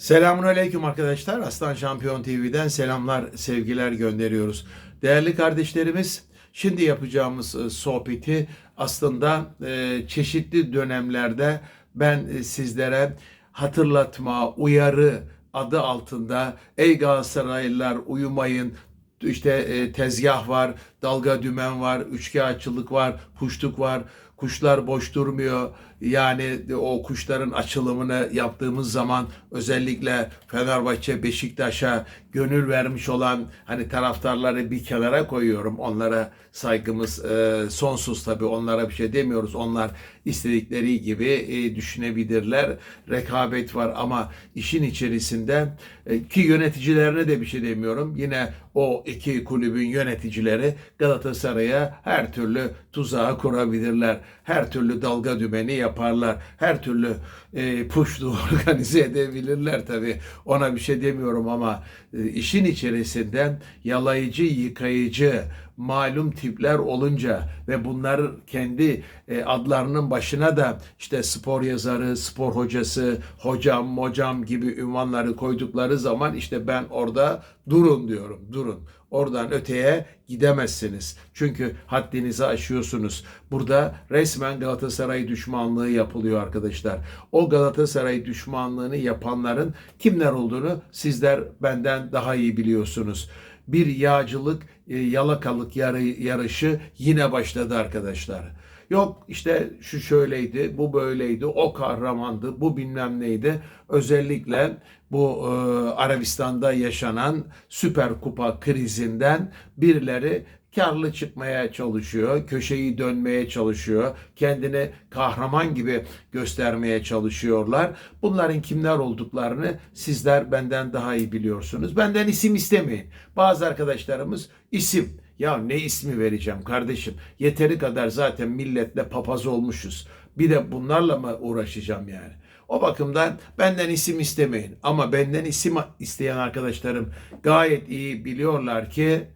Selamun Aleyküm arkadaşlar. Aslan Şampiyon TV'den selamlar, sevgiler gönderiyoruz. Değerli kardeşlerimiz, şimdi yapacağımız e, sohbeti aslında e, çeşitli dönemlerde ben e, sizlere hatırlatma, uyarı adı altında ey Galatasaraylılar uyumayın, işte tezgah var, dalga dümen var, üçkağıtçılık var, puştuk var. Kuşlar boş durmuyor. Yani o kuşların açılımını yaptığımız zaman özellikle Fenerbahçe, Beşiktaş'a gönül vermiş olan hani taraftarları bir kenara koyuyorum. Onlara saygımız e, sonsuz tabii. Onlara bir şey demiyoruz. Onlar istedikleri gibi e, düşünebilirler. Rekabet var ama işin içerisinde e, ki yöneticilerine de bir şey demiyorum. Yine o iki kulübün yöneticileri Galatasaray'a her türlü tuzağı kurabilirler. Her türlü dalga dümeni yaparlar. Her türlü e, puşlu organize edebilirler tabii. Ona bir şey demiyorum ama e, işin içerisinden yalayıcı, yıkayıcı, malum tipler olunca ve bunlar kendi e, adlarının başına da işte spor yazarı, spor hocası, hocam, hocam gibi ünvanları koydukları zaman işte ben orada durun diyorum, durun. Oradan öteye gidemezsiniz. Çünkü haddinizi aşıyorsunuz. Burada resmen Galatasaray düşmanlığı yapılıyor arkadaşlar. O Galatasaray düşmanlığını yapanların kimler olduğunu sizler benden daha iyi biliyorsunuz bir yağcılık, e, yalakalık yarı, yarışı yine başladı arkadaşlar. Yok işte şu şöyleydi, bu böyleydi, o kahramandı, bu bilmem neydi. Özellikle bu e, Arabistan'da yaşanan Süper Kupa krizinden birileri karlı çıkmaya çalışıyor, köşeyi dönmeye çalışıyor, kendini kahraman gibi göstermeye çalışıyorlar. Bunların kimler olduklarını sizler benden daha iyi biliyorsunuz. Benden isim istemeyin. Bazı arkadaşlarımız isim. Ya ne ismi vereceğim kardeşim? Yeteri kadar zaten milletle papaz olmuşuz. Bir de bunlarla mı uğraşacağım yani? O bakımdan benden isim istemeyin. Ama benden isim isteyen arkadaşlarım gayet iyi biliyorlar ki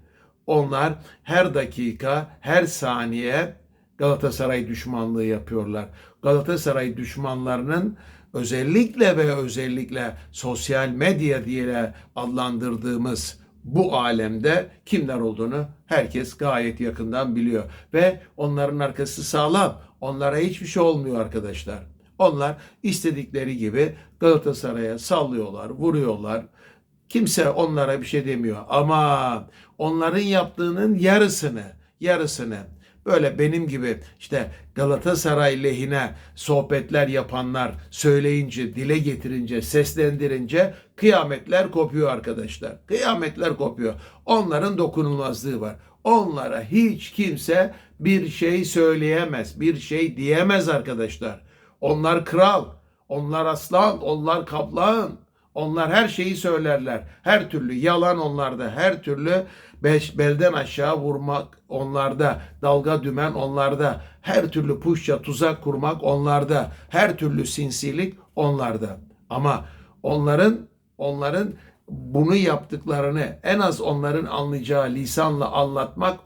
onlar her dakika, her saniye Galatasaray düşmanlığı yapıyorlar. Galatasaray düşmanlarının özellikle ve özellikle sosyal medya diye adlandırdığımız bu alemde kimler olduğunu herkes gayet yakından biliyor. Ve onların arkası sağlam. Onlara hiçbir şey olmuyor arkadaşlar. Onlar istedikleri gibi Galatasaray'a sallıyorlar, vuruyorlar. Kimse onlara bir şey demiyor. Ama onların yaptığının yarısını, yarısını böyle benim gibi işte Galatasaray lehine sohbetler yapanlar söyleyince, dile getirince, seslendirince kıyametler kopuyor arkadaşlar. Kıyametler kopuyor. Onların dokunulmazlığı var. Onlara hiç kimse bir şey söyleyemez, bir şey diyemez arkadaşlar. Onlar kral, onlar aslan, onlar kaplan. Onlar her şeyi söylerler. Her türlü yalan onlarda. Her türlü beş, belden aşağı vurmak onlarda. Dalga dümen onlarda. Her türlü puşça tuzak kurmak onlarda. Her türlü sinsilik onlarda. Ama onların onların bunu yaptıklarını en az onların anlayacağı lisanla anlatmak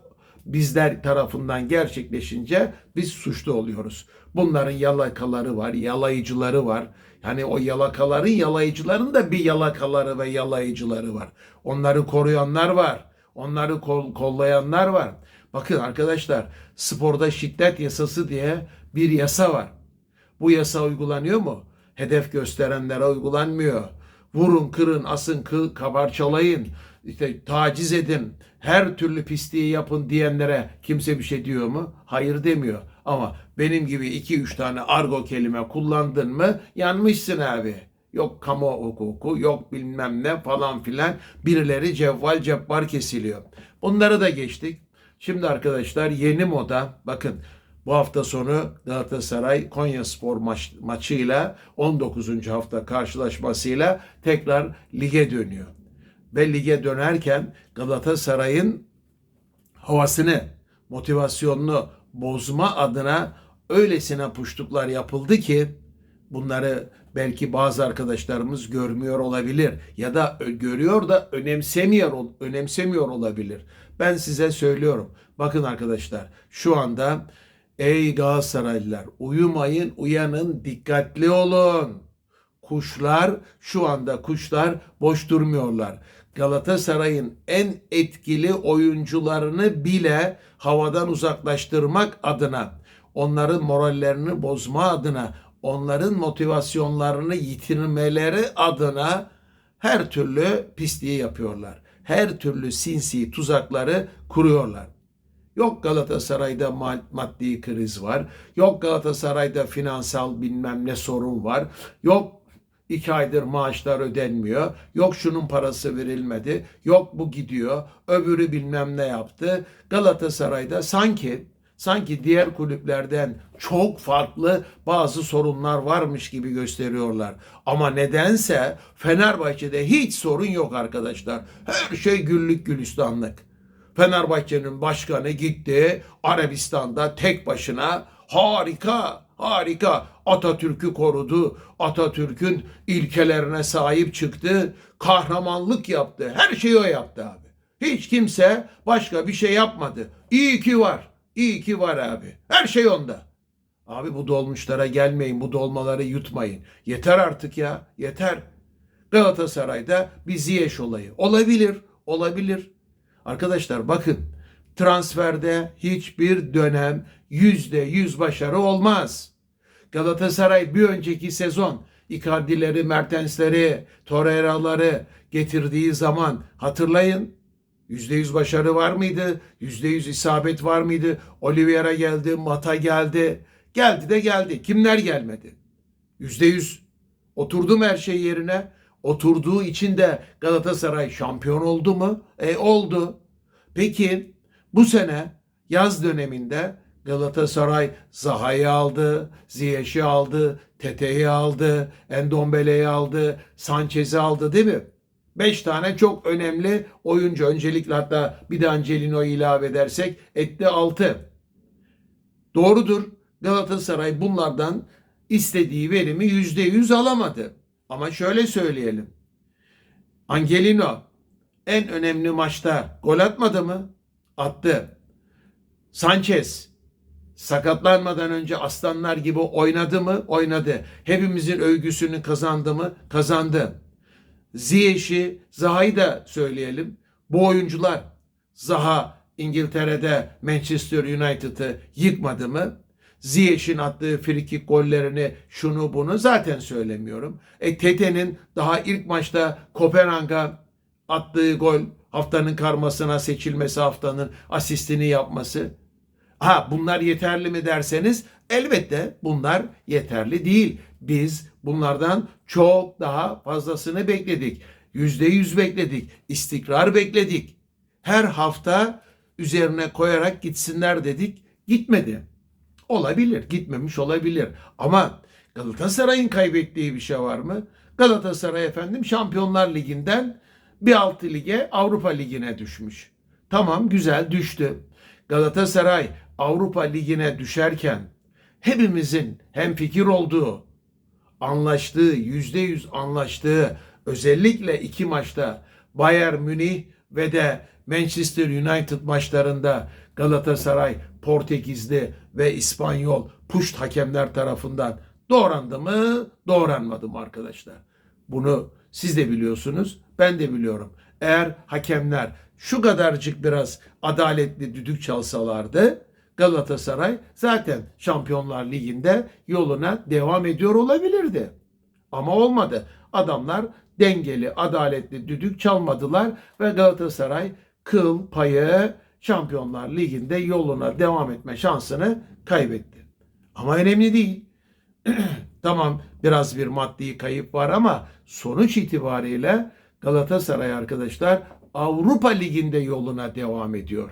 bizler tarafından gerçekleşince biz suçlu oluyoruz. Bunların yalakaları var, yalayıcıları var. Yani o yalakaların, yalayıcıların da bir yalakaları ve yalayıcıları var. Onları koruyanlar var. Onları kol, kollayanlar var. Bakın arkadaşlar sporda şiddet yasası diye bir yasa var. Bu yasa uygulanıyor mu? Hedef gösterenlere uygulanmıyor. Vurun, kırın, asın, kı, kabarçalayın, işte taciz edin, her türlü pisliği yapın diyenlere kimse bir şey diyor mu? Hayır demiyor. Ama benim gibi iki üç tane argo kelime kullandın mı yanmışsın abi. Yok kamu hukuku, yok bilmem ne falan filan. Birileri cevval cebbar kesiliyor. Bunları da geçtik. Şimdi arkadaşlar yeni moda bakın bu hafta sonu Galatasaray Konya Spor maç, maçıyla 19. hafta karşılaşmasıyla tekrar lige dönüyor. Ve lige dönerken Galatasaray'ın havasını, motivasyonunu bozma adına öylesine puştuklar yapıldı ki bunları belki bazı arkadaşlarımız görmüyor olabilir ya da görüyor da önemsemiyor önemsemiyor olabilir. Ben size söylüyorum. Bakın arkadaşlar şu anda ey Galatasaraylılar uyumayın uyanın dikkatli olun. kuşlar şu anda kuşlar boş durmuyorlar. Galatasaray'ın en etkili oyuncularını bile havadan uzaklaştırmak adına, onların morallerini bozma adına, onların motivasyonlarını yitirmeleri adına her türlü pisliği yapıyorlar. Her türlü sinsi tuzakları kuruyorlar. Yok Galatasaray'da ma- maddi kriz var. Yok Galatasaray'da finansal bilmem ne sorun var. Yok iki aydır maaşlar ödenmiyor. Yok şunun parası verilmedi. Yok bu gidiyor. Öbürü bilmem ne yaptı. Galatasaray'da sanki sanki diğer kulüplerden çok farklı bazı sorunlar varmış gibi gösteriyorlar. Ama nedense Fenerbahçe'de hiç sorun yok arkadaşlar. Her şey güllük gülistanlık. Fenerbahçe'nin başkanı gitti Arabistan'da tek başına harika harika Atatürk'ü korudu. Atatürk'ün ilkelerine sahip çıktı. Kahramanlık yaptı. Her şeyi o yaptı abi. Hiç kimse başka bir şey yapmadı. İyi ki var. İyi ki var abi. Her şey onda. Abi bu dolmuşlara gelmeyin. Bu dolmaları yutmayın. Yeter artık ya. Yeter. Galatasaray'da bir Ziyech olayı. Olabilir. Olabilir. Arkadaşlar bakın transferde hiçbir dönem yüzde yüz başarı olmaz. Galatasaray bir önceki sezon Icardi'leri, Mertens'leri, Torreira'ları getirdiği zaman hatırlayın. Yüzde yüz başarı var mıydı? Yüzde yüz isabet var mıydı? Oliveira geldi, Mata geldi. Geldi de geldi. Kimler gelmedi? Yüzde yüz. Oturdu mu her şey yerine? Oturduğu için de Galatasaray şampiyon oldu mu? E oldu. Peki bu sene yaz döneminde Galatasaray Zaha'yı aldı, Ziyech'i aldı, Tete'yi aldı, Endombele'yi aldı, Sanchez'i aldı değil mi? Beş tane çok önemli oyuncu. Öncelikle hatta bir de Angelino'yu ilave edersek etti altı. Doğrudur. Galatasaray bunlardan istediği verimi yüzde yüz alamadı. Ama şöyle söyleyelim. Angelino en önemli maçta gol atmadı mı? Attı. Sanchez sakatlanmadan önce aslanlar gibi oynadı mı? Oynadı. Hepimizin övgüsünü kazandı mı? Kazandı. Ziyech'i, Zaha'yı da söyleyelim. Bu oyuncular Zaha İngiltere'de Manchester United'ı yıkmadı mı? Ziyech'in attığı frikik gollerini şunu bunu zaten söylemiyorum. E Tete'nin daha ilk maçta Kopenhag'a attığı gol haftanın karmasına seçilmesi haftanın asistini yapması. Ha bunlar yeterli mi derseniz elbette bunlar yeterli değil. Biz bunlardan çok daha fazlasını bekledik. Yüzde yüz bekledik. İstikrar bekledik. Her hafta üzerine koyarak gitsinler dedik. Gitmedi. Olabilir. Gitmemiş olabilir. Ama Galatasaray'ın kaybettiği bir şey var mı? Galatasaray efendim Şampiyonlar Ligi'nden bir altı lige Avrupa Ligi'ne düşmüş. Tamam güzel düştü. Galatasaray Avrupa Ligi'ne düşerken hepimizin hem fikir olduğu, anlaştığı, yüzde yüz anlaştığı özellikle iki maçta Bayern Münih ve de Manchester United maçlarında Galatasaray Portekizli ve İspanyol puşt hakemler tarafından doğrandı mı, doğranmadı mı arkadaşlar? Bunu siz de biliyorsunuz, ben de biliyorum. Eğer hakemler şu kadarcık biraz adaletli düdük çalsalardı Galatasaray zaten Şampiyonlar Ligi'nde yoluna devam ediyor olabilirdi. Ama olmadı. Adamlar dengeli, adaletli düdük çalmadılar ve Galatasaray kıl payı Şampiyonlar Ligi'nde yoluna devam etme şansını kaybetti. Ama önemli değil. tamam biraz bir maddi kayıp var ama sonuç itibariyle Galatasaray arkadaşlar Avrupa Ligi'nde yoluna devam ediyor.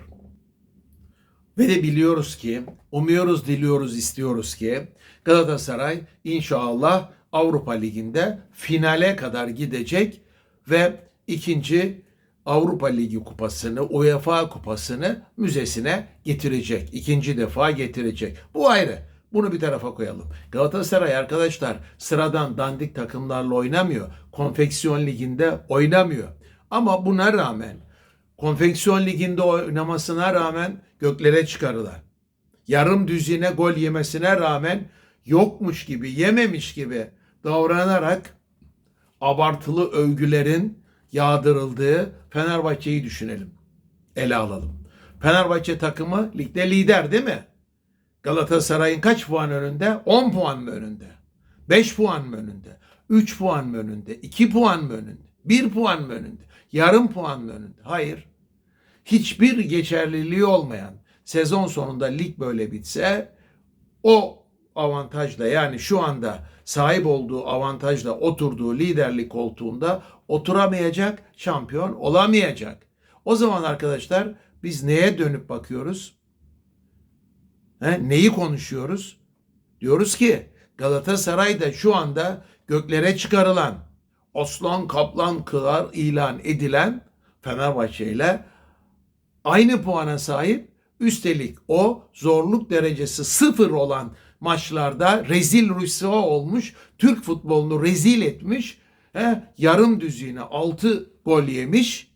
Ve de biliyoruz ki, umuyoruz, diliyoruz, istiyoruz ki Galatasaray inşallah Avrupa Ligi'nde finale kadar gidecek ve ikinci Avrupa Ligi kupasını, UEFA kupasını müzesine getirecek. İkinci defa getirecek. Bu ayrı. Bunu bir tarafa koyalım. Galatasaray arkadaşlar sıradan dandik takımlarla oynamıyor. Konfeksiyon liginde oynamıyor. Ama buna rağmen konfeksiyon liginde oynamasına rağmen göklere çıkarılar. Yarım düzine gol yemesine rağmen yokmuş gibi, yememiş gibi davranarak abartılı övgülerin yağdırıldığı Fenerbahçe'yi düşünelim. Ele alalım. Fenerbahçe takımı ligde lider değil mi? Galatasaray'ın kaç puan önünde? 10 puan mı önünde? 5 puan mı önünde? 3 puan mı önünde? 2 puan mı önünde? 1 puan mı önünde? Yarım puan mı önünde? Hayır. Hiçbir geçerliliği olmayan sezon sonunda lig böyle bitse o avantajla yani şu anda sahip olduğu avantajla oturduğu liderlik koltuğunda oturamayacak, şampiyon olamayacak. O zaman arkadaşlar biz neye dönüp bakıyoruz? He, neyi konuşuyoruz? Diyoruz ki Galatasaray'da şu anda göklere çıkarılan Osman Kaplan kılar ilan edilen Fenerbahçe ile aynı puana sahip. Üstelik o zorluk derecesi sıfır olan maçlarda rezil rüsva olmuş. Türk futbolunu rezil etmiş. He, yarım düzine 6 gol yemiş.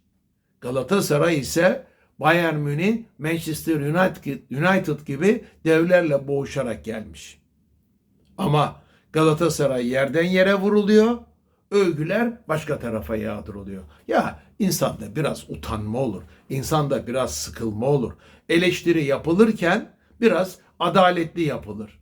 Galatasaray ise Bayern Münih, Manchester United, gibi devlerle boğuşarak gelmiş. Ama Galatasaray yerden yere vuruluyor. Övgüler başka tarafa yağdırılıyor. Ya insanda biraz utanma olur. insanda biraz sıkılma olur. Eleştiri yapılırken biraz adaletli yapılır.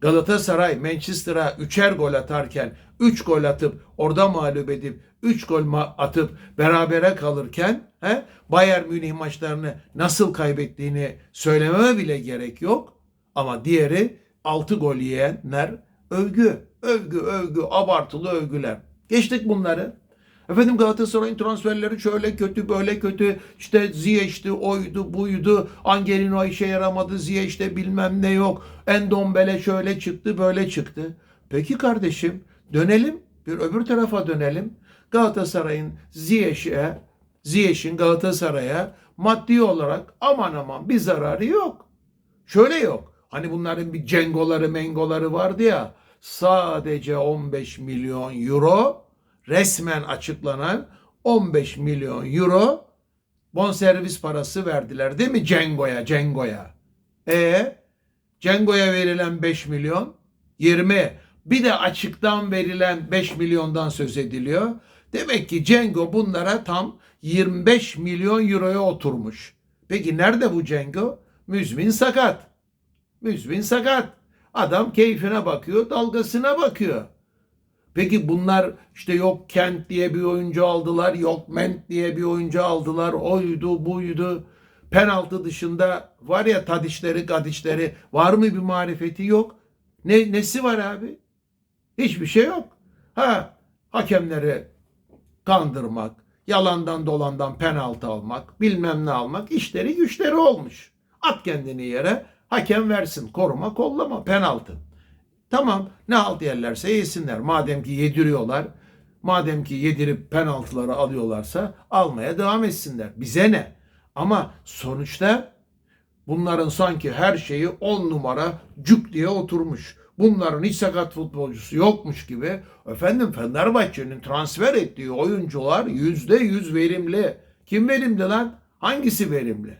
Galatasaray Manchester'a üçer gol atarken 3 gol atıp orada mağlup edip 3 gol atıp berabere kalırken he, Bayern Münih maçlarını nasıl kaybettiğini söylememe bile gerek yok. Ama diğeri 6 gol yiyenler övgü, övgü, övgü, abartılı övgüler. Geçtik bunları. Efendim Galatasaray'ın transferleri şöyle kötü böyle kötü işte Ziyech'ti oydu buydu Angelino işe yaramadı Ziyech'te bilmem ne yok Endombele şöyle çıktı böyle çıktı. Peki kardeşim dönelim bir öbür tarafa dönelim. Galatasaray'ın Ziyech'e Ziyech'in Galatasaray'a maddi olarak aman aman bir zararı yok. Şöyle yok. Hani bunların bir cengoları mengoları vardı ya sadece 15 milyon euro resmen açıklanan 15 milyon euro bonservis parası verdiler değil mi Cengo'ya Cengo'ya. E Cengo'ya verilen 5 milyon 20 bir de açıktan verilen 5 milyondan söz ediliyor. Demek ki Cengo bunlara tam 25 milyon euroya oturmuş. Peki nerede bu Cengo? Müzmin sakat. Müzmin sakat. Adam keyfine bakıyor, dalgasına bakıyor. Peki bunlar işte yok Kent diye bir oyuncu aldılar, yok Ment diye bir oyuncu aldılar, oydu buydu. Penaltı dışında var ya tadişleri gadişleri var mı bir marifeti yok. Ne, nesi var abi? Hiçbir şey yok. Ha hakemleri kandırmak, yalandan dolandan penaltı almak, bilmem ne almak işleri güçleri olmuş. At kendini yere hakem versin koruma kollama penaltı. Tamam ne halt yerlerse yesinler. Madem ki yediriyorlar, madem ki yedirip penaltıları alıyorlarsa almaya devam etsinler. Bize ne? Ama sonuçta bunların sanki her şeyi on numara cuk diye oturmuş. Bunların hiç sakat futbolcusu yokmuş gibi. Efendim Fenerbahçe'nin transfer ettiği oyuncular yüzde yüz verimli. Kim verimli lan? Hangisi verimli?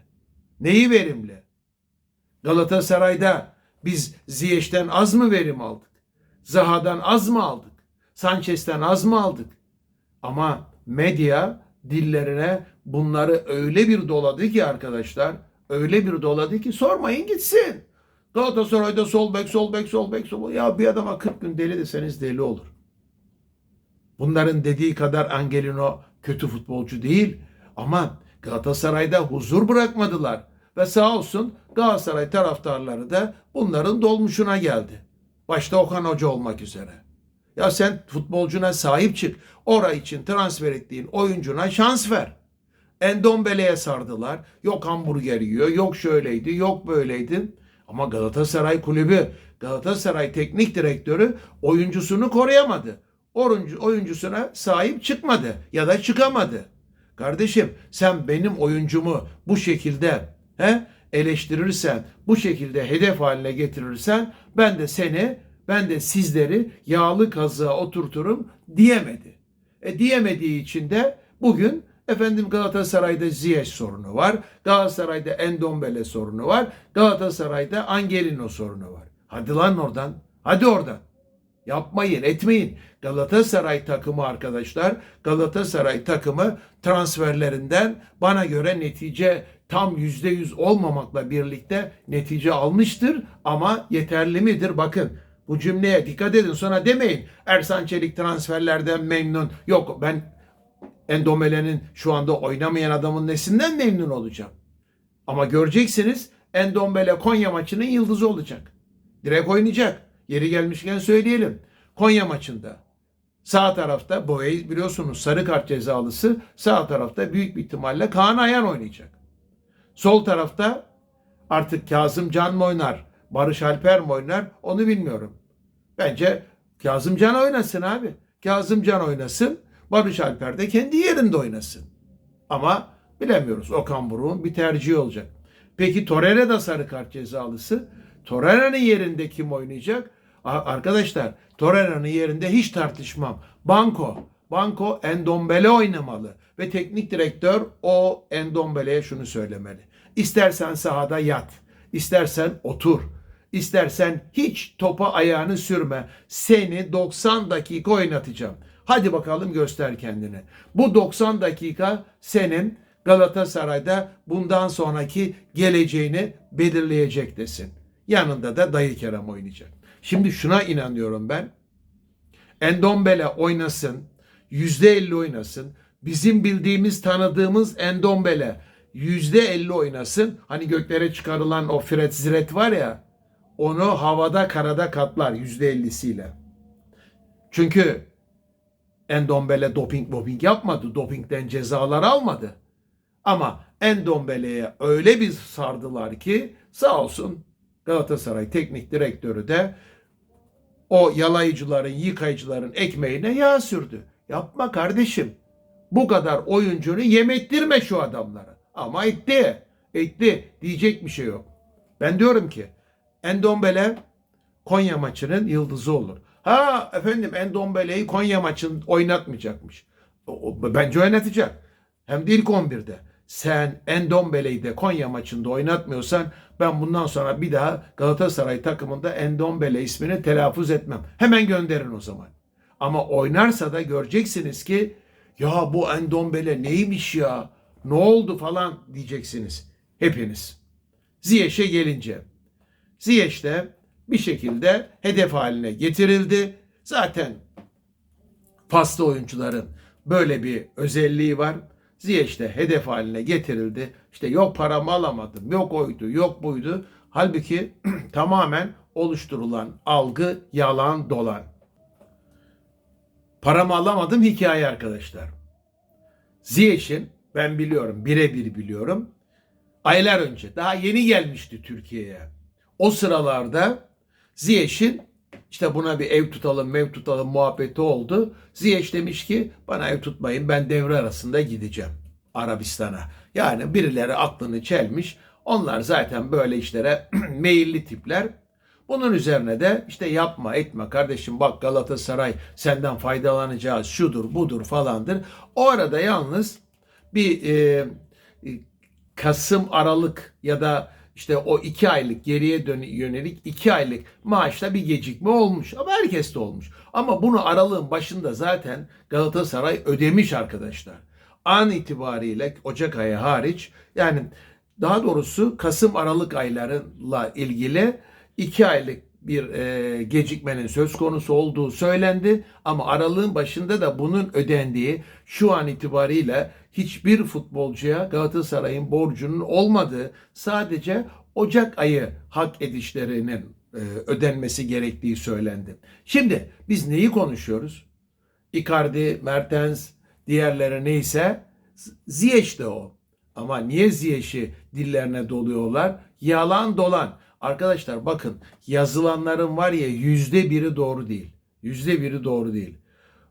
Neyi verimli? Galatasaray'da biz Ziyech'ten az mı verim aldık? Zaha'dan az mı aldık? Sanchez'ten az mı aldık? Ama medya dillerine bunları öyle bir doladı ki arkadaşlar, öyle bir doladı ki sormayın gitsin. Galatasaray'da sol bek, sol bek, sol bek, sol bek. Ya bir adama 40 gün deli deseniz deli olur. Bunların dediği kadar Angelino kötü futbolcu değil. Ama Galatasaray'da huzur bırakmadılar. Ve sağ olsun Galatasaray taraftarları da bunların dolmuşuna geldi. Başta Okan Hoca olmak üzere. Ya sen futbolcuna sahip çık. Ora için transfer ettiğin oyuncuna şans ver. Endombele'ye sardılar. Yok hamburger yiyor, yok şöyleydi, yok böyleydi. Ama Galatasaray kulübü, Galatasaray teknik direktörü oyuncusunu koruyamadı. Oyuncu, oyuncusuna sahip çıkmadı ya da çıkamadı. Kardeşim sen benim oyuncumu bu şekilde he, eleştirirsen, bu şekilde hedef haline getirirsen ben de seni, ben de sizleri yağlı kazığa oturturum diyemedi. E diyemediği için de bugün efendim Galatasaray'da Ziyech sorunu var. Galatasaray'da Endombele sorunu var. Galatasaray'da Angelino sorunu var. Hadi lan oradan. Hadi oradan. Yapmayın, etmeyin. Galatasaray takımı arkadaşlar, Galatasaray takımı transferlerinden bana göre netice tam yüzde yüz olmamakla birlikte netice almıştır ama yeterli midir? Bakın bu cümleye dikkat edin sonra demeyin Ersan Çelik transferlerden memnun. Yok ben Endombele'nin şu anda oynamayan adamın nesinden memnun olacağım. Ama göreceksiniz Endombele Konya maçının yıldızı olacak. Direkt oynayacak. Yeri gelmişken söyleyelim. Konya maçında sağ tarafta Boye biliyorsunuz sarı kart cezalısı sağ tarafta büyük bir ihtimalle Kaan Ayan oynayacak. Sol tarafta artık Kazım Can mı oynar, Barış Alper mi oynar onu bilmiyorum. Bence Kazım Can oynasın abi. Kazım Can oynasın, Barış Alper de kendi yerinde oynasın. Ama bilemiyoruz. Okan Buruk'un bir tercihi olacak. Peki Torreira da sarı kart cezalısı. Torreira'nın yerinde kim oynayacak? Arkadaşlar Torreira'nın yerinde hiç tartışmam. Banko. Banko Endombele oynamalı. Ve teknik direktör o Endombele'ye şunu söylemeli. İstersen sahada yat. istersen otur. istersen hiç topa ayağını sürme. Seni 90 dakika oynatacağım. Hadi bakalım göster kendini. Bu 90 dakika senin Galatasaray'da bundan sonraki geleceğini belirleyecek desin. Yanında da Dayı Kerem oynayacak. Şimdi şuna inanıyorum ben. Endombele oynasın. %50 oynasın. Bizim bildiğimiz, tanıdığımız Endombele %50 oynasın. Hani göklere çıkarılan o Fred Ziret var ya onu havada karada katlar %50'siyle. Çünkü Endombele doping doping yapmadı. Dopingden cezalar almadı. Ama Endombele'ye öyle bir sardılar ki sağ olsun Galatasaray teknik direktörü de o yalayıcıların, yıkayıcıların ekmeğine yağ sürdü. Yapma kardeşim. Bu kadar oyuncunu yem ettirme şu adamlara. Ama etti. Etti. Diyecek bir şey yok. Ben diyorum ki Endombele Konya maçının yıldızı olur. Ha efendim Endombele'yi Konya maçın oynatmayacakmış. O, o- bence oynatacak. Hem de ilk 11'de. Sen Endombele'yi de Konya maçında oynatmıyorsan ben bundan sonra bir daha Galatasaray takımında Endombele ismini telaffuz etmem. Hemen gönderin o zaman. Ama oynarsa da göreceksiniz ki ya bu Endombele neymiş ya? Ne oldu falan diyeceksiniz. Hepiniz. Ziyech'e gelince. Ziyech de bir şekilde hedef haline getirildi. Zaten paslı oyuncuların böyle bir özelliği var. Ziyech de hedef haline getirildi. İşte yok paramı alamadım, yok oydu, yok buydu. Halbuki tamamen oluşturulan algı yalan dolan. Paramı alamadım hikaye arkadaşlar. Ziyech'in ben biliyorum birebir biliyorum. Aylar önce daha yeni gelmişti Türkiye'ye. O sıralarda Ziyech'in işte buna bir ev tutalım, mev tutalım muhabbeti oldu. Ziyech demiş ki bana ev tutmayın ben devre arasında gideceğim Arabistan'a. Yani birileri aklını çelmiş. Onlar zaten böyle işlere meyilli tipler. Bunun üzerine de işte yapma etme kardeşim bak Galatasaray senden faydalanacağız şudur budur falandır. O arada yalnız bir e, Kasım Aralık ya da işte o iki aylık geriye dön yönelik iki aylık maaşta bir gecikme olmuş. Ama herkes de olmuş. Ama bunu aralığın başında zaten Galatasaray ödemiş arkadaşlar. An itibariyle Ocak ayı hariç yani daha doğrusu Kasım Aralık aylarıyla ilgili iki aylık bir e, gecikmenin söz konusu olduğu söylendi ama aralığın başında da bunun ödendiği şu an itibariyle hiçbir futbolcuya Galatasaray'ın borcunun olmadığı sadece Ocak ayı hak edişlerinin e, ödenmesi gerektiği söylendi. Şimdi biz neyi konuşuyoruz? Icardi, Mertens, diğerleri neyse Ziyech de o. Ama niye Ziyech'i dillerine doluyorlar? Yalan dolan. Arkadaşlar bakın yazılanların var ya yüzde biri doğru değil. Yüzde biri doğru değil.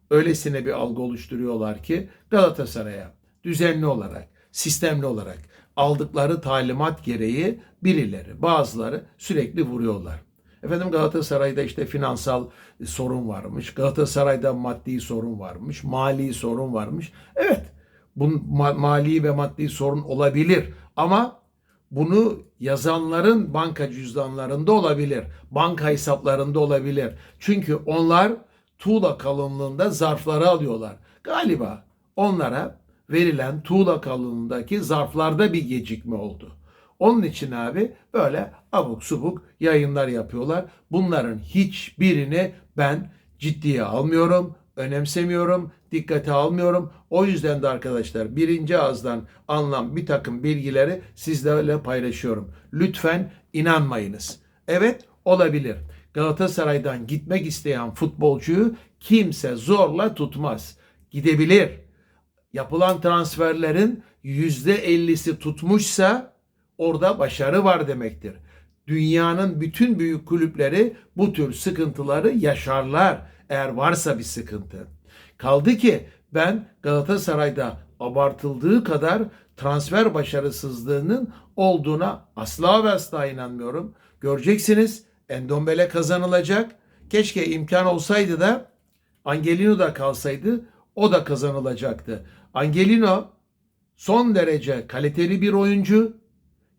Öylesine bir algı oluşturuyorlar ki Galatasaray'a düzenli olarak, sistemli olarak aldıkları talimat gereği birileri, bazıları sürekli vuruyorlar. Efendim Galatasaray'da işte finansal sorun varmış. Galatasaray'da maddi sorun varmış. Mali sorun varmış. Evet bu ma- mali ve maddi sorun olabilir. Ama bunu yazanların banka cüzdanlarında olabilir. Banka hesaplarında olabilir. Çünkü onlar tuğla kalınlığında zarfları alıyorlar. Galiba onlara verilen tuğla kalınlığındaki zarflarda bir gecikme oldu. Onun için abi böyle abuk subuk yayınlar yapıyorlar. Bunların hiçbirini ben ciddiye almıyorum, önemsemiyorum, dikkate almıyorum. O yüzden de arkadaşlar birinci ağızdan alınan bir takım bilgileri sizlerle paylaşıyorum. Lütfen inanmayınız. Evet olabilir. Galatasaray'dan gitmek isteyen futbolcuyu kimse zorla tutmaz. Gidebilir. Yapılan transferlerin %50'si tutmuşsa orada başarı var demektir. Dünyanın bütün büyük kulüpleri bu tür sıkıntıları yaşarlar eğer varsa bir sıkıntı. Kaldı ki ben Galatasaray'da abartıldığı kadar transfer başarısızlığının olduğuna asla ve asla inanmıyorum. Göreceksiniz Endombele kazanılacak. Keşke imkan olsaydı da Angelino da kalsaydı o da kazanılacaktı. Angelino son derece kaliteli bir oyuncu.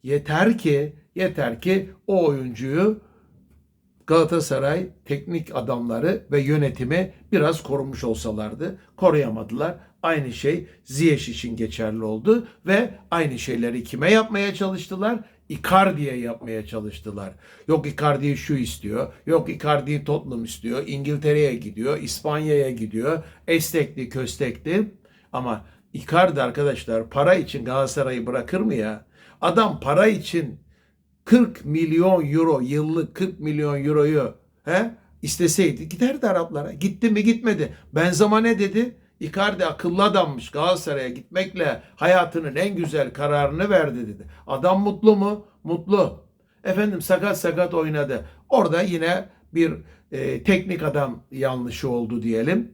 Yeter ki yeter ki o oyuncuyu Galatasaray teknik adamları ve yönetimi biraz korumuş olsalardı. Koruyamadılar. Aynı şey Ziyech için geçerli oldu ve aynı şeyleri kime yapmaya çalıştılar? Icardi'ye yapmaya çalıştılar. Yok Icardi'yi şu istiyor, yok Icardi'yi Tottenham istiyor, İngiltere'ye gidiyor, İspanya'ya gidiyor, estekli köstekli. Ama Icardi arkadaşlar para için Galatasaray'ı bırakır mı ya? Adam para için 40 milyon euro yıllık 40 milyon euroyu he, isteseydi giderdi Araplara. Gitti mi gitmedi. Benzema ne dedi? Icardi akıllı adammış Galatasaray'a gitmekle hayatının en güzel kararını verdi dedi. Adam mutlu mu? Mutlu. Efendim sakat sakat oynadı. Orada yine bir e, teknik adam yanlışı oldu diyelim.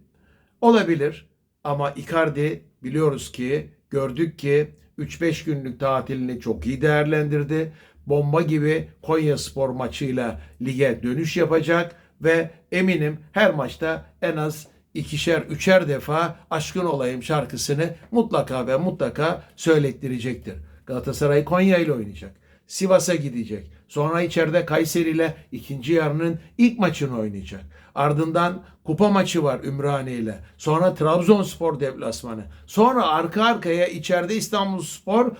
Olabilir ama Icardi biliyoruz ki gördük ki 3-5 günlük tatilini çok iyi değerlendirdi. Bomba gibi Konya Spor maçıyla lige dönüş yapacak ve eminim her maçta en az ikişer üçer defa aşkın olayım şarkısını mutlaka ve mutlaka söylettirecektir. Galatasaray Konya ile oynayacak. Sivas'a gidecek. Sonra içeride Kayseri ile ikinci yarının ilk maçını oynayacak. Ardından kupa maçı var Ümraniye ile. Sonra Trabzonspor deplasmanı. Sonra arka arkaya içeride İstanbulspor e,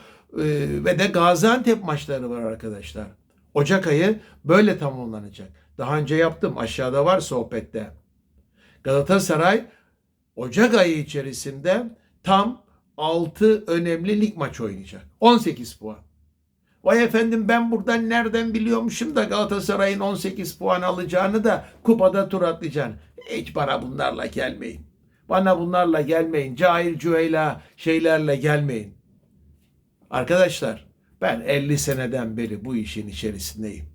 ve de Gaziantep maçları var arkadaşlar. Ocak ayı böyle tamamlanacak. Daha önce yaptım. Aşağıda var sohbette. Galatasaray Ocak ayı içerisinde tam 6 önemli lig maçı oynayacak. 18 puan. Vay efendim ben buradan nereden biliyormuşum da Galatasaray'ın 18 puan alacağını da kupada tur atlayacağını. Hiç bana bunlarla gelmeyin. Bana bunlarla gelmeyin. Cahil cüheyla şeylerle gelmeyin. Arkadaşlar ben 50 seneden beri bu işin içerisindeyim.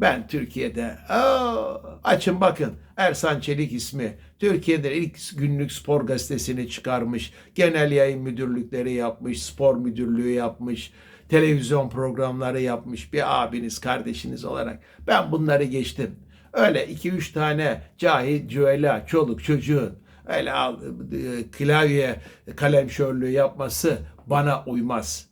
Ben Türkiye'de aa, açın bakın Ersan Çelik ismi Türkiye'de ilk günlük spor gazetesini çıkarmış. Genel yayın müdürlükleri yapmış, spor müdürlüğü yapmış, televizyon programları yapmış bir abiniz, kardeşiniz olarak. Ben bunları geçtim. Öyle iki üç tane cahil cüela, çoluk çocuğun öyle al, e, klavye kalem şörlüğü yapması bana uymaz.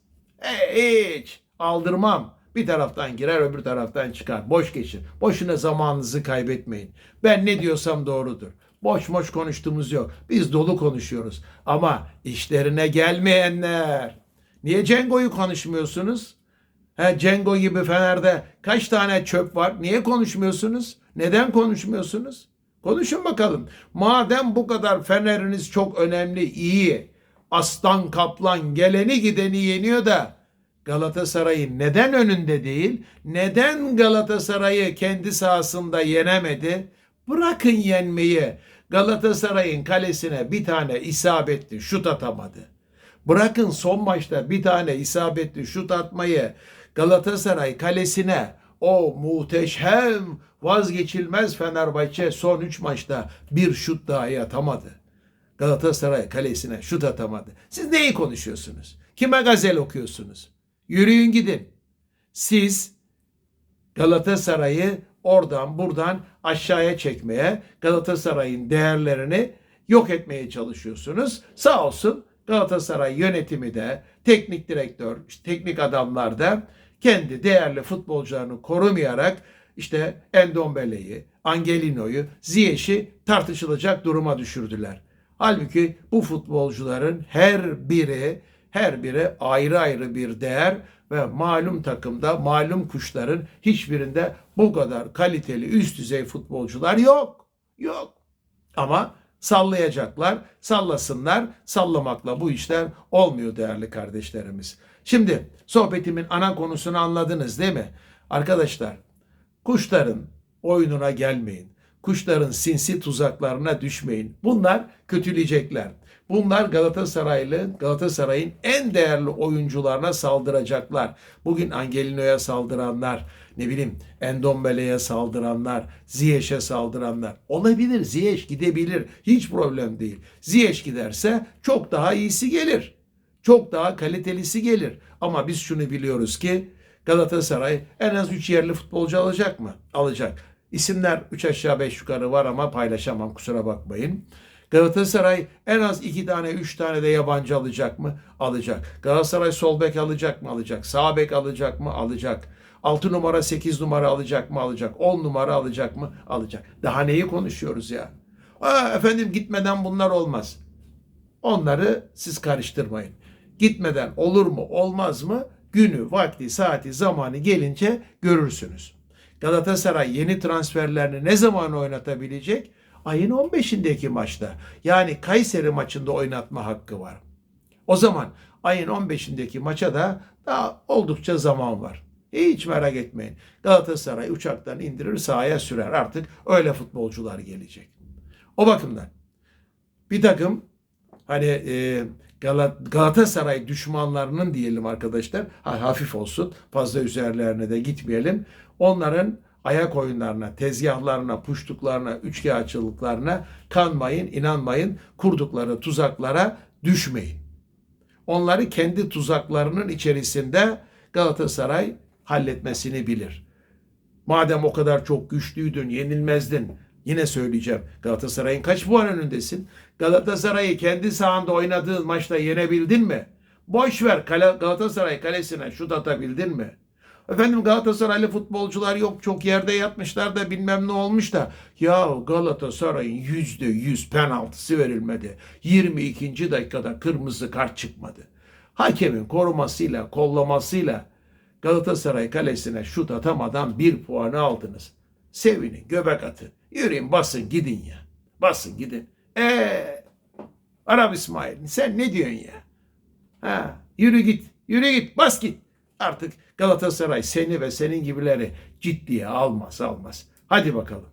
E, hiç aldırmam. Bir taraftan girer öbür taraftan çıkar. Boş geçin. Boşuna zamanınızı kaybetmeyin. Ben ne diyorsam doğrudur. Boş boş konuştuğumuz yok. Biz dolu konuşuyoruz. Ama işlerine gelmeyenler. Niye Cengo'yu konuşmuyorsunuz? He, Cengo gibi Fener'de kaç tane çöp var? Niye konuşmuyorsunuz? Neden konuşmuyorsunuz? Konuşun bakalım. Madem bu kadar Fener'iniz çok önemli, iyi. Aslan kaplan geleni gideni yeniyor da Galatasaray'ın neden önünde değil? Neden Galatasaray'ı kendi sahasında yenemedi? Bırakın yenmeyi. Galatasaray'ın kalesine bir tane isabetli şut atamadı. Bırakın son maçta bir tane isabetli şut atmayı Galatasaray kalesine o muhteşem vazgeçilmez Fenerbahçe son 3 maçta bir şut dahi atamadı. Galatasaray kalesine şut atamadı. Siz neyi konuşuyorsunuz? Kime gazel okuyorsunuz? Yürüyün gidin. Siz Galatasaray'ı oradan buradan aşağıya çekmeye, Galatasaray'ın değerlerini yok etmeye çalışıyorsunuz. Sağ olsun Galatasaray yönetimi de, teknik direktör, teknik adamlar da kendi değerli futbolcularını korumayarak işte Endombele'yi, Angelino'yu, Ziyech'i tartışılacak duruma düşürdüler. Halbuki bu futbolcuların her biri her biri ayrı ayrı bir değer ve malum takımda malum kuşların hiçbirinde bu kadar kaliteli üst düzey futbolcular yok. Yok. Ama sallayacaklar, sallasınlar. Sallamakla bu işler olmuyor değerli kardeşlerimiz. Şimdi sohbetimin ana konusunu anladınız değil mi? Arkadaşlar kuşların oyununa gelmeyin. Kuşların sinsi tuzaklarına düşmeyin. Bunlar kötüleyecekler. Bunlar Galatasaraylı, Galatasaray'ın en değerli oyuncularına saldıracaklar. Bugün Angelino'ya saldıranlar, ne bileyim Endombele'ye saldıranlar, Ziyech'e saldıranlar. Olabilir, Ziyech gidebilir. Hiç problem değil. Ziyech giderse çok daha iyisi gelir. Çok daha kalitelisi gelir. Ama biz şunu biliyoruz ki Galatasaray en az 3 yerli futbolcu alacak mı? Alacak. İsimler 3 aşağı 5 yukarı var ama paylaşamam kusura bakmayın. Galatasaray en az 2 tane 3 tane de yabancı alacak mı? Alacak. Galatasaray sol bek alacak mı? Alacak. Sağ bek alacak mı? Alacak. 6 numara 8 numara alacak mı? Alacak. 10 numara alacak mı? Alacak. Daha neyi konuşuyoruz ya? Aa, efendim gitmeden bunlar olmaz. Onları siz karıştırmayın. Gitmeden olur mu olmaz mı? Günü, vakti, saati, zamanı gelince görürsünüz. Galatasaray yeni transferlerini ne zaman oynatabilecek? Ayın 15'indeki maçta. Yani Kayseri maçında oynatma hakkı var. O zaman ayın 15'indeki maça da daha oldukça zaman var. Hiç merak etmeyin. Galatasaray uçaktan indirir sahaya sürer. Artık öyle futbolcular gelecek. O bakımdan bir takım hani e, Galat- Galatasaray düşmanlarının diyelim arkadaşlar ha, hafif olsun fazla üzerlerine de gitmeyelim. Onların ayak oyunlarına, tezgahlarına, puştuklarına, üçkağıtçılıklarına kanmayın, inanmayın. Kurdukları tuzaklara düşmeyin. Onları kendi tuzaklarının içerisinde Galatasaray halletmesini bilir. Madem o kadar çok güçlüydün, yenilmezdin. Yine söyleyeceğim. Galatasaray'ın kaç puan önündesin? Galatasaray'ı kendi sahanda oynadığın maçta yenebildin mi? Boş ver Galatasaray kalesine şut atabildin mi? Efendim Galatasaraylı futbolcular yok çok yerde yatmışlar da bilmem ne olmuş da. Ya Galatasaray'ın yüzde yüz penaltısı verilmedi. 22. dakikada kırmızı kart çıkmadı. Hakemin korumasıyla, kollamasıyla Galatasaray kalesine şut atamadan bir puanı aldınız. Sevinin, göbek atın. Yürüyün basın gidin ya. Basın gidin. Eee Arap İsmail sen ne diyorsun ya? Ha, yürü git, yürü git, bas git. Artık Galatasaray seni ve senin gibileri ciddiye almaz almaz. Hadi bakalım.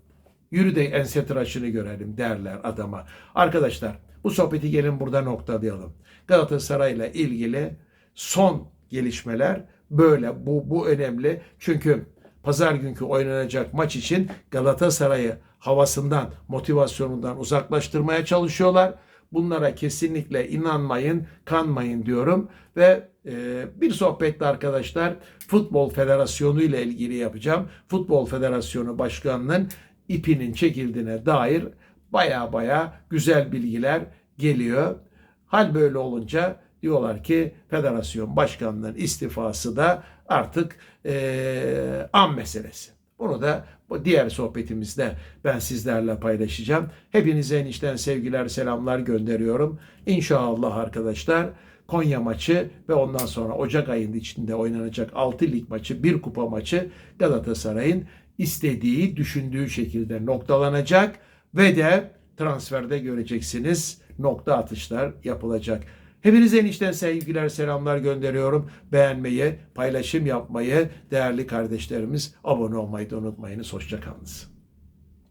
Yürü de ense tıraşını görelim derler adama. Arkadaşlar bu sohbeti gelin burada noktalayalım. Galatasaray'la ilgili son gelişmeler böyle. Bu, bu önemli. Çünkü pazar günkü oynanacak maç için Galatasaray'ı havasından, motivasyonundan uzaklaştırmaya çalışıyorlar. Bunlara kesinlikle inanmayın, kanmayın diyorum ve e, bir sohbette arkadaşlar Futbol Federasyonu ile ilgili yapacağım. Futbol Federasyonu Başkanı'nın ipinin çekildiğine dair baya baya güzel bilgiler geliyor. Hal böyle olunca diyorlar ki federasyon başkanlığının istifası da artık e, an meselesi. Bunu da bu diğer sohbetimizde ben sizlerle paylaşacağım. Hepinize enişten sevgiler, selamlar gönderiyorum. İnşallah arkadaşlar Konya maçı ve ondan sonra Ocak ayının içinde oynanacak 6 lig maçı, bir kupa maçı Galatasaray'ın istediği, düşündüğü şekilde noktalanacak ve de transferde göreceksiniz nokta atışlar yapılacak. Hepinize enişten sevgiler, selamlar gönderiyorum. Beğenmeyi, paylaşım yapmayı, değerli kardeşlerimiz abone olmayı da unutmayınız. Hoşçakalınız.